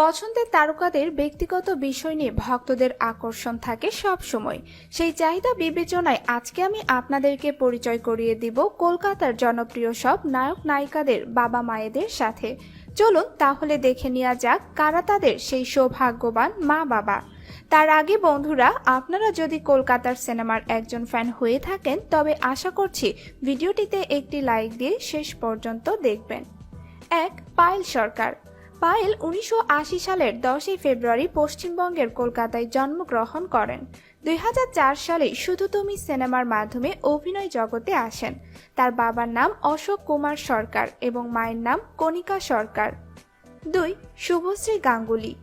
পছন্দের তারকাদের ব্যক্তিগত বিষয় নিয়ে ভক্তদের আকর্ষণ থাকে সব সময়। সেই চাহিদা বিবেচনায় আজকে আমি আপনাদেরকে পরিচয় করিয়ে দিব কলকাতার জনপ্রিয় সব নায়ক নায়িকাদের বাবা মায়েদের সাথে। চলুন তাহলে দেখে নেওয়া যাক কারা তাদের সেই সৌভাগ্যবান মা বাবা। তার আগে বন্ধুরা, আপনারা যদি কলকাতার সিনেমার একজন ফ্যান হয়ে থাকেন, তবে আশা করছি ভিডিওটিতে একটি লাইক দিয়ে শেষ পর্যন্ত দেখবেন। এক, পায়েল সরকার। পায়েল উনিশশো আশি সালের দশই ফেব্রুয়ারি পশ্চিমবঙ্গের কলকাতায় জন্মগ্রহণ করেন। দুই হাজার চার সালে শুধু তুমি সিনেমার মাধ্যমে অভিনয় জগতে আসেন। তার বাবার নাম অশোক কুমার সরকার এবং মায়ের নাম কণিকা সরকার। দুই, শুভশ্রী গাঙ্গুলি।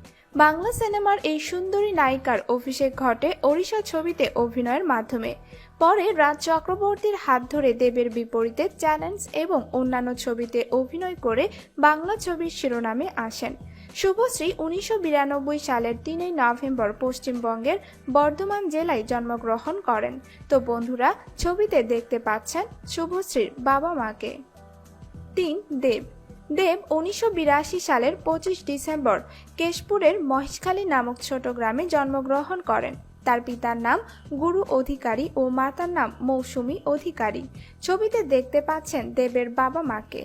বাংলা সিনেমার এই সুন্দরী নায়িকার অভিষেক ঘটে ওড়িশা ছবিতে অভিনয়ের মাধ্যমে। পরে রাজ চক্রবর্তীর হাত ধরে দেবের বিপরীতে চ্যালেঞ্জ এবং অন্যান্য ছবিতে অভিনয় করে বাংলা ছবির শিরোনামে আসেন। শুভশ্রী উনিশশো বিরানব্বই সালের তিনই নভেম্বর পশ্চিমবঙ্গের বর্ধমান জেলায় জন্মগ্রহণ করেন। তো বন্ধুরা, ছবিতে দেখতে পাচ্ছেন শুভশ্রীর বাবা মাকে তিন, দেব। দেব উনিশশো বিরাশি সালের পঁচিশ ডিসেম্বর কেশপুরের মহেশখালী নামক ছোট গ্রামে জন্মগ্রহণ করেন। তার পিতার নাম গুরু অধিকারী ও মাতার নাম মৌসুমী অধিকারী। ছবিতে দেখতে পাচ্ছেন দেবের বাবা মাকে।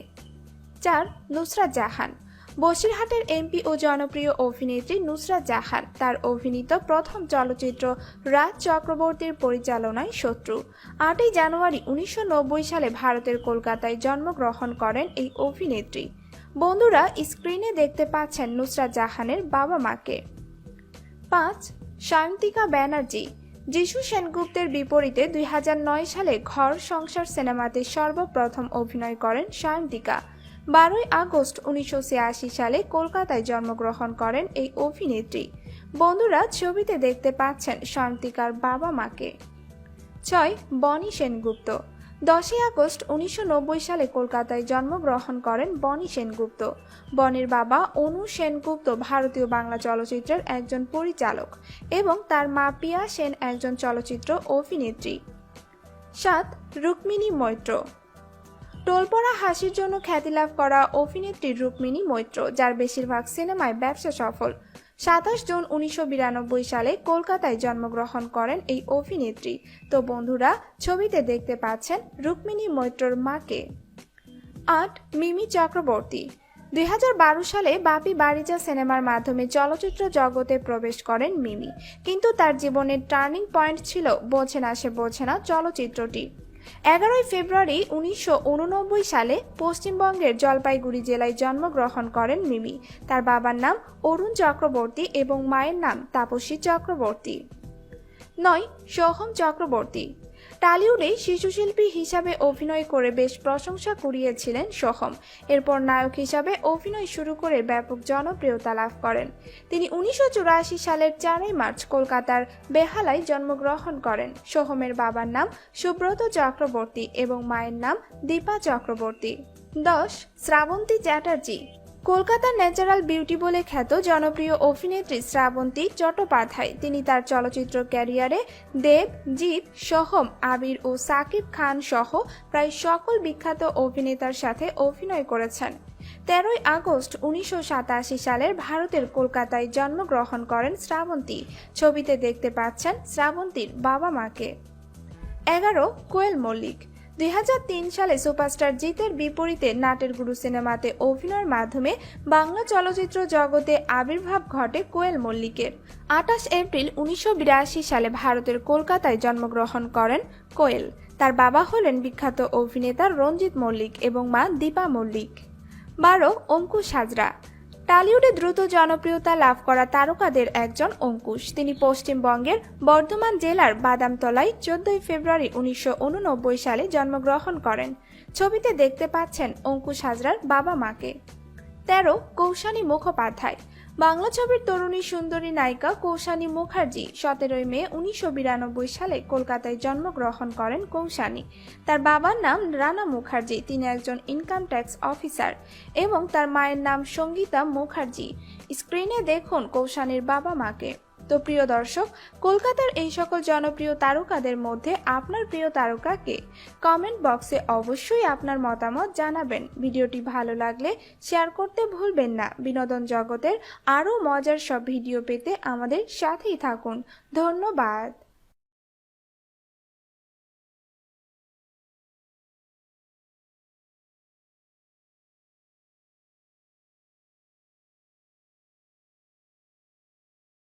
চার নুসরা জাহান। বসিরহাটের এমপি ও জনপ্রিয় অভিনেত্রী নুসরাত জাহান তার অভিনীত প্রথম চলচ্চিত্র রাজ চক্রবর্তীর পরিচালনায় শত্রু। আটই জানুয়ারি উনিশশো নব্বই সালে ভারতের কলকাতায় জন্মগ্রহণ করেন এই অভিনেত্রী। বন্ধুরা, স্ক্রিনে দেখতে পাচ্ছেন নুসরাত জাহানের বাবা মাকে। পাঁচ সায়ন্তিকা ব্যানার্জি। যিশু সেনগুপ্তের বিপরীতে দুই হাজার নয় সালে ঘর সংসার সিনেমাতে সর্বপ্রথম অভিনয় করেন সায়ন্তিকা বারোই আগস্ট উনিশশো ছিয়াশি সালে কলকাতায় জন্মগ্রহণ করেন এই অভিনেত্রী। বন্ধুরা, ছবিতে দেখতে পাচ্ছেন শান্তিকার বাবা মাকে। ছয়, বনি সেনগুপ্ত। দশই আগস্ট উনিশশো নব্বই সালে কলকাতায় জন্মগ্রহণ করেন বনি সেনগুপ্ত। বনির বাবা অনু সেনগুপ্ত ভারতীয় বাংলা চলচ্চিত্রের একজন পরিচালক এবং তার মা পিয়া সেন একজন চলচ্চিত্র অভিনেত্রী। সাত, রুক্মিণী মৈত্র। টোলপড়া হাসির জন্য খ্যাতি লাভ করা অভিনেত্রী রুক্মিণী মৈত্র, যার বেশিরভাগ সিনেমায় ব্যবসা সফল। সাতাশ জুন উনিশশো বিরানব্বই সালে কলকাতায় জন্মগ্রহণ করেন এই অভিনেত্রী। তো বন্ধুরা, ছবিতে দেখতে পাচ্ছেন রুক্মিণী মৈত্রর মাকে। আট, মিমি চক্রবর্তী। দুই হাজার বারো সালে বাপি বারিজা সিনেমার মাধ্যমে চলচ্চিত্র জগতে প্রবেশ করেন মিমি। কিন্তু তার জীবনের টার্নিং পয়েন্ট ছিল বোঝে না সে বোঝে না চলচ্চিত্রটি। এগারোই ফেব্রুয়ারি উনিশশো উননব্বই সালে পশ্চিমবঙ্গের জলপাইগুড়ি জেলায় জন্মগ্রহণ করেন মিমি। তার বাবার নাম অরুণ চক্রবর্তী এবং মায়ের নাম তাপসী চক্রবর্তী। নয়, সোহম চক্রবর্তী। টালিউডে শিশুশিল্পী হিসাবে অভিনয় করে বেশ প্রশংসা কুড়িয়েছিলেন সোহম। এরপর নায়ক হিসাবে অভিনয় শুরু করে ব্যাপক জনপ্রিয়তা লাভ করেন। তিনি উনিশশো চুরাশি সালের চারই মার্চ কলকাতার বেহালায় জন্মগ্রহণ করেন। সোহমের বাবার নাম সুব্রত চক্রবর্তী এবং মায়ের নাম দীপা চক্রবর্তী। দশ, শ্রাবন্তী চ্যাটার্জি। কলকাতার ন্যাচারাল বিউটি বলে খ্যাত জনপ্রিয় অভিনেত্রী শ্রাবন্তী চট্টোপাধ্যায়। তিনি তার চলচ্চিত্র ক্যারিয়ারে দেব, জিৎ, সোহম, আবির ও সাকিব খান সহ প্রায় সকল বিখ্যাত অভিনেতার সাথে অভিনয় করেছেন। তেরোই আগস্ট উনিশশো সাতাশি সালের ভারতের কলকাতায় জন্মগ্রহণ করেন শ্রাবন্তী। ছবিতে দেখতে পাচ্ছেন শ্রাবন্তীর বাবা মাকে এগারো কোয়েল মল্লিক। দু হাজার তিন সালে সুপারস্টার জিতের বিপরীতে নাটের গুরু সিনেমাতে অভিনয়ের মাধ্যমে বাংলা চলচ্চিত্র জগতে আবির্ভাব ঘটে কোয়েল মল্লিকের। আঠাশ এপ্রিল উনিশশো বিরাশি সালে ভারতের কলকাতায় জন্মগ্রহণ করেন কোয়েল। তার বাবা হলেন বিখ্যাত অভিনেতা রঞ্জিত মল্লিক এবং মা দীপা মল্লিক। বারো অঙ্কুশ হাজরা। টালিউডে দ্রুত জনপ্রিয়তা লাভ করা তারকাদের একজন অঙ্কুশ। তিনি পশ্চিমবঙ্গের বর্ধমান জেলার বাদামতলায় চোদ্দই ফেব্রুয়ারি উনিশশো উননব্বই সালে জন্মগ্রহণ করেন। ছবিতে দেখতে পাচ্ছেন অঙ্কুশ হাজরার বাবা মাকে। তেরো, কৌশানী মুখোপাধ্যায়। বাংলা ছবির তরুণী সুন্দরী নায়িকা কৌশানী মুখার্জি সতেরোই মে উনিশশো বিরানব্বই সালে কলকাতায় জন্মগ্রহণ করেন কৌশানী। তার বাবার নাম রানা মুখার্জি, তিনি একজন ইনকাম ট্যাক্স অফিসার এবং তার মায়ের নাম সঙ্গীতা মুখার্জি। স্ক্রিনে দেখুন কৌশানীর বাবা মাকে তো প্রিয় দর্শক, কলকাতার এই সকল জনপ্রিয় তারকাদের মধ্যে আপনার প্রিয় তারকা কে কমেন্ট বক্সে অবশ্যই আপনার মতামত জানাবেন। ভিডিওটি ভালো লাগলে শেয়ার করতে ভুলবেন না। বিনোদন জগতের আরও মজার সব ভিডিও পেতে আমাদের সাথেই থাকুন। ধন্যবাদ।